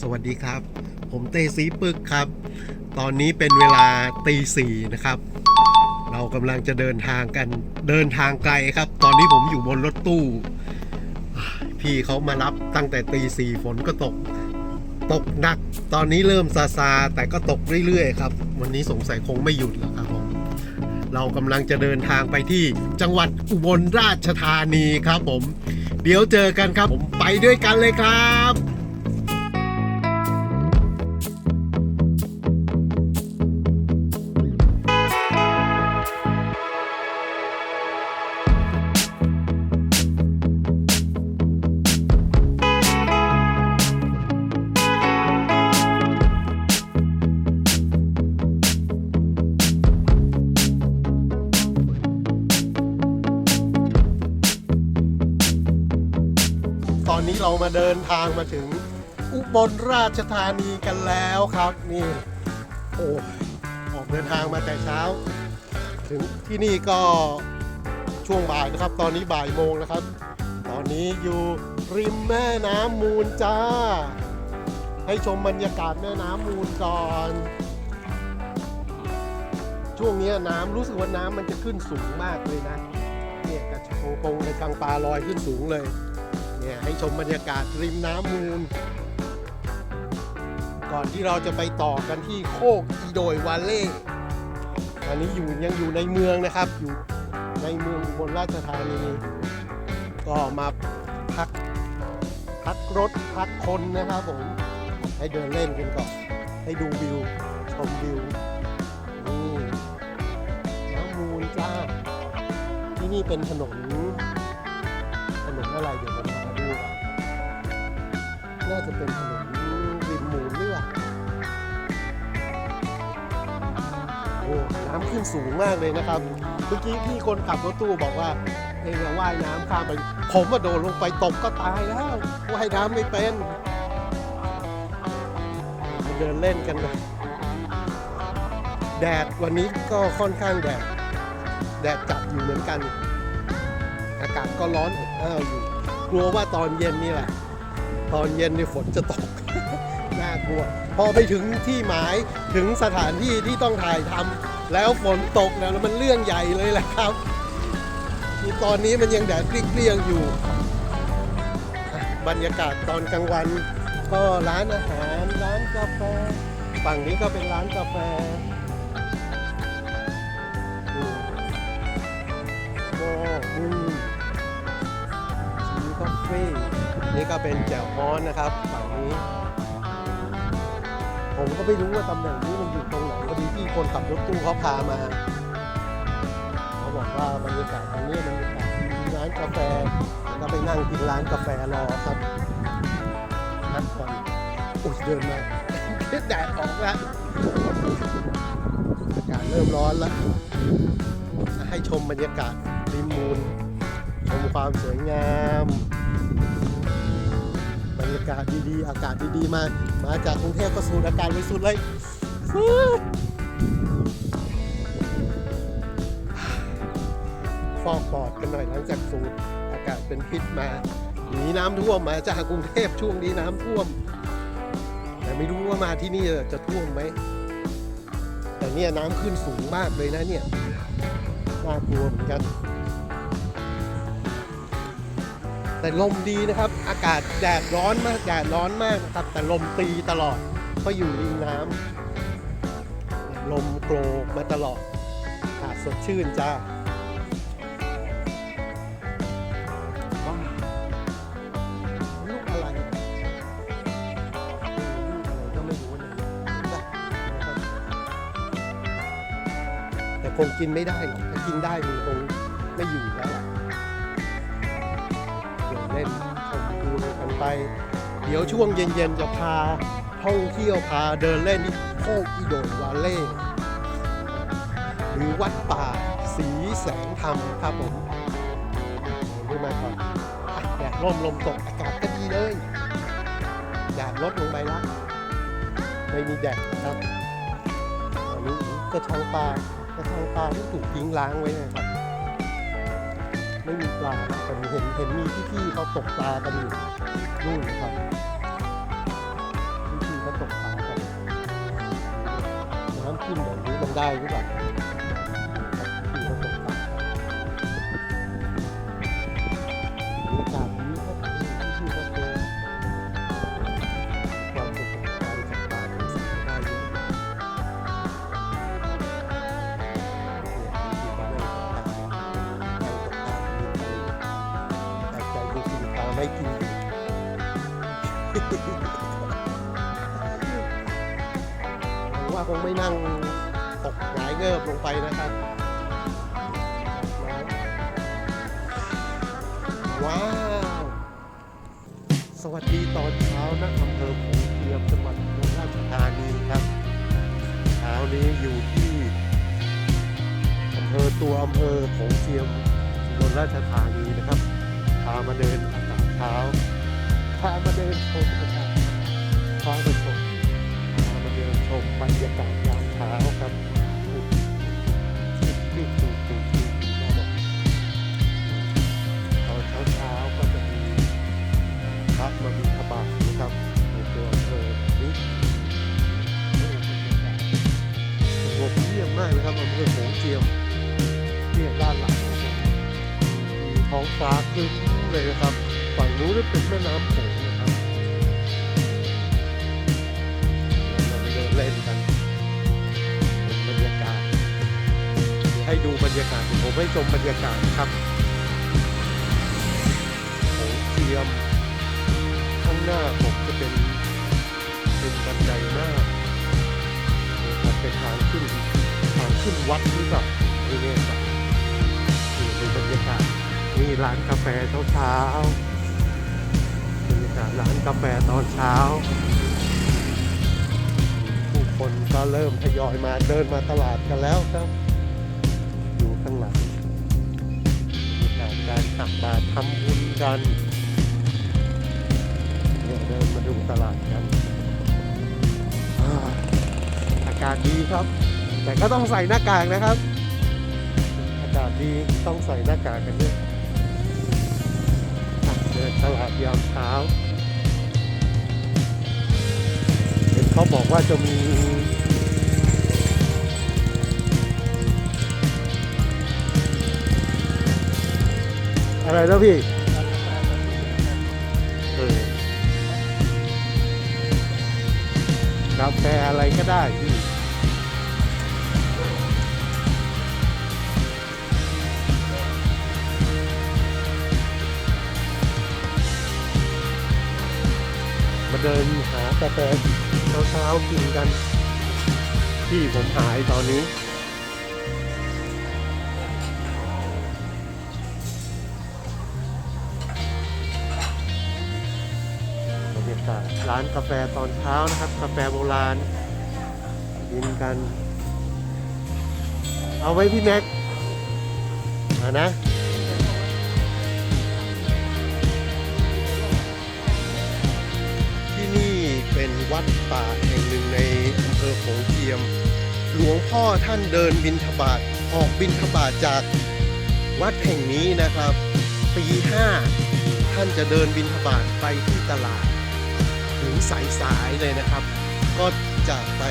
สวัสดีครับ ผมเต้สีปึกครับ ตอนนี้เป็นเวลาตีสี่นะครับ เรากำลังจะเดินทางกันเดินทางไกลครับ ตอนนี้ผมอยู่บนรถตู้ พี่เขามารับตั้งแต่ตีสี่ฝนก็ตก ตกหนัก ตอนนี้เริ่มซาซาแต่ก็ตกเรื่อยๆครับ วันนี้สงสัยคงไม่หยุดแล้วครับผมเรากำลังจะเดินทางไปที่จังหวัดอุบลราชธานีครับผม เดี๋ยวเจอกันครับผมไปด้วยกันเลยครับ เรามาเดินทางมาถึงอุบลราชธานีกันแล้วครับนี่โอ้ออกเดินทางมาแต่เช้า ถึงที่นี่ก็ช่วงบ่ายนะครับ ตอนนี้บ่ายโมงนะครับ ตอนนี้อยู่ริมแม่น้ำมูลจ้า ให้ชมบรรยากาศแม่น้ำมูลก่อน ช่วงนี้น้ำรู้สึกว่าน้ำมันจะขึ้นสูงมากเลยนะเนี่ยกระชงงในกลางปลาลอยขึ้นสูงเลย เนี่ยให้ชมบรรยากาศริมน้ำมูล ก่อนที่เราจะไปต่อกันที่โคกอีโดยวาเล่อันนี้อยู่ยังอยู่ในเมืองนะครับ อยู่ในเมืองอุบนราชธานีก็มาพักพักรถพักคนนะครับผมให้เดินเล่นกันก่อน ให้ดูวิว ชมวิวนี่น้ำมูลจ้าที่นี่เป็นถนนถนนอะไรเดี๋ยวผมหาดูก่อน น่าจะเป็นถนนริมมูเลือดโอ้น้ำขึ้นสูงมากเลยนะครับ เมื่อกี้พี่คนขับรถตู้บอกว่าเองว่ายน้ำข้ามไป ผมมาโดดลงไปตกก็ตายแล้วว่ายน้ำไม่เป็นเดินเล่นกันนะแดดวันนี้ก็ค่อนข้างแดด แดดจัดอยู่เหมือนกัน อากาศก็ร้อนอบอ้าวอยู่ กลัวว่าตอนเย็นนี่แหละ ตอนเย็นนี่ฝนจะตก น่ากลัว พอไปถึงที่หมายถึงสถานที่ที่ต้องถ่ายทำแล้วฝนตกแล้วแล้วมันเรื่องใหญ่เลยแหละครับตอนนี้มันยังแดดเปรี้ยงอยู่ บรรยากาศตอนกลางวัน ก็ร้านอาหารร้านกาแฟฝั่งนี้ก็เป็นร้านกาแฟ นี่ก็เป็นแจ่วฮ้อนนะครับฝั่งนี้ ผมก็ไม่รู้ว่าตำแหน่งนี้มันอยู่ตรงไหนพอดีที่คนขับรถตู้เขาพามาเขาบอกว่าบรรยากาศตรงนี้บรรยากาศมีร้านกาแฟแล้วก็ไปนั่งกินร้านกาแฟรอครับนัดก่อนอุ้ยเดินมาแดดออกแล้วอากาศเริ่มร้อนแล้วให้ชมบรรยากาศริมมูลชมความสวยงามากาศดีๆ อากาศดีๆ มา มาจากกรุงเทพก็สูดอากาศไปสุดเลยฟูดฟอกปอดกันหน่อยหลังจากสูดอากาศเป็นพิษมาหนีน้ำท่วมมาจากกรุงเทพช่วงนี้น้ำท่วม แต่ไม่รู้ว่ามาที่นี่จะท่วมไหม แต่เนี่ยน้ำขึ้นสูงมากเลยนะเนี่ยน่ากลัวเหมือนกัน แต่ลมดีนะครับ อากาศแดดร้อนมากแดดร้อนมากนะครับ แต่ลมตีตลอดเพราะอยู่ริมน้ำลมโกรกมาตลอดอากาศสดชื่นจ้าว้าวลูกอะไรลูกอะไรก็ไม่รู้นะจ้ะนะครับแต่คงกินไม่ได้หรอกถ้ากินได้มันคงไม่อยู่แล้วล่ะ เดี๋ยวเล่นชมดูกันไป เดี๋ยวช่วงเย็นๆจะพาท่องเที่ยวพาเดินเล่นที่โคกอีโดนวาเล่หรือวัดป่าสีแสงธรรมครับผมดูมาก่อนอะแดดร่มลมตกอากาศก็ดีเลยแดดลดลงไปแล้วไม่มีแดดครับอันนี้กระชังปลากระชังปลาที่ถูกทิ้งล้างไว้นะครับ ไม่มีปลาแต่เห็นเห็นมีพี่ๆเขาตกปลากันอยู่นู่นนะครับพี่ๆเขาตกปลากันน้ำขึ้นแบบนี้มันได้หรือเปล่า ไม่นั่งตกหงายเงิบลงไปนะครับ ว้าว สวัสดีตอนเช้านะอำเภอโขงเจียมจังหวัดอุบลราชธานีครับเช้านี้อยู่ที่อำเภอตัวอำเภอโขงเจียมอุบลราชธานีนะครับ พามาเดินอากาศเช้าพามาเดินชมอากาศพามา บรรยากาศยามเช้าครับนี่คือคือคือคือบอกตอนเช้าเช้าก็จะมีพระมาบิณฑบาตนะครับในตัวอำเภอนี้สงบเยี่ยมมากนะครับอำเภอโขงเจียมเนี่ยด้านหลังครับมีท้องฟ้าครึ้มเลยนะครับ ฝั่งนู้นเป็นแม่น้ำโขง เราไปเดินเล่นกันบรรยากาศ ให้ดูบรรยากาศผมให้ชมบรรยากาศครับโขงเทียม ข้างหน้าผมจะเป็นเป็นบันไดหน้านะครับเป็นทางขึ้นทางขึ้นวัดหรือเปล่าไม่แน่ใจนี่เป็นบรรยากาศนี่ร้านกาแฟเช้าๆบรรยากาศร้านกาแฟตอนเช้า คนก็เริ่มทยอยมาเดินมาตลาดกันแล้วครับ อยู่ข้างหลังมีการการตักบาตรทำบุญกันเดี๋ยวเดินมาดูตลาดกันอากาศดีครับ แต่ก็ต้องใส่หน้ากากนะครับ อากาศดีต้องใส่หน้ากากกันด้วยเดินตลาดยามเช้า เขาบอกว่าจะมีอะไรนะพี่เออกาแฟอะไรก็ได้พี่ มาเดินหากาแฟ เช้าๆกินกัน ที่ผมหายตอนนี้ บรรยากาศร้านกาแฟตอนเช้านะครับ กาแฟโบราณ กินกัน เอาไว้พี่แม็กเอานะ วัดป่าแห่งหนึ่งในอำเภอโขงเจียม หลวงพ่อท่านเดินบินทบาทออกบินทบาทจากวัดแห่งนี้นะครับปีห้าท่านจะเดินบินทบาทไปที่ตลาด ถึงสายสายเลยนะครับ ก็จะไป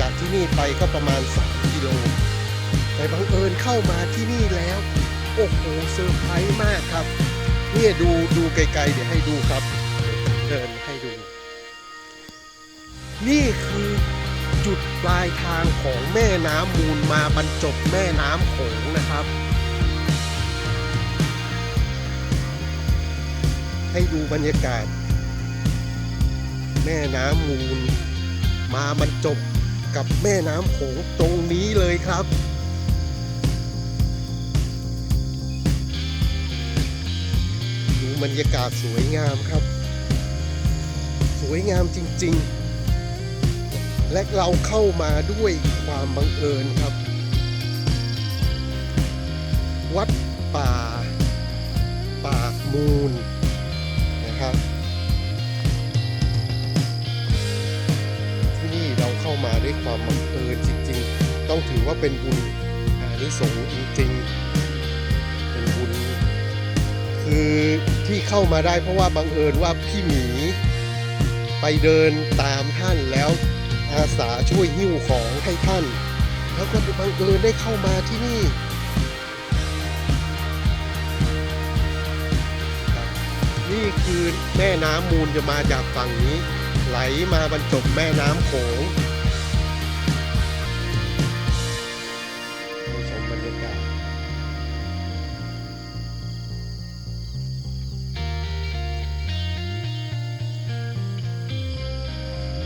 จากที่นี่ไปก็ประมาณ 3 กิโล แต่บังเอิญเข้ามาที่นี่แล้ว โอ้โหเซอร์ไพรส์มากครับ เนี่ยดูดูไกลๆ เดี๋ยวให้ดูครับ เดินให้ นี่คือจุดปลายทางของแม่น้ำมูลมาบรรจบแม่น้ำโขงนะครับ ให้ดูบรรยากาศ แม่น้ำมูล มาบรรจบกับแม่น้ำโขงตรงนี้เลยครับดูบรรยากาศสวยงามครับ สวยงามจริง ๆ และเราเข้ามาด้วยความบังเอิญครับ วัดป่า ปากมูลนะครับที่นี่เราเข้ามาด้วยความบังเอิญจริง ๆ ต้องถือว่าเป็นบุญอานิสงส์จริง ๆ เป็นบุญ คือที่เข้ามาได้เพราะว่าบังเอิญว่าพี่หมี ไปเดินตามท่านแล้ว อาสาช่วยหิ้วของให้ท่าน แล้วก็บังเอิญได้เข้ามาที่นี่นี่คือแม่น้ำมูลจะมาจากฝั่งนี้ ไหลมาบรรจบแม่น้ำโขงชมบรรยากาศ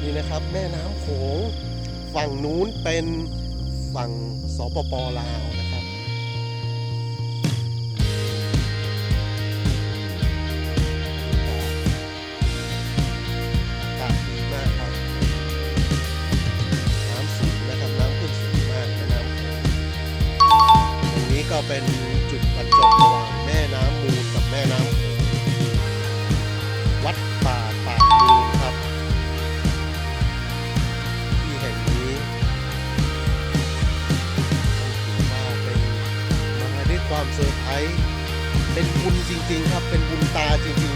นี่นะครับแม่น้ำ ฝั่งนู้นเป็นฝั่งสปปลาว จริง ๆ ครับเป็นบุญตาจริง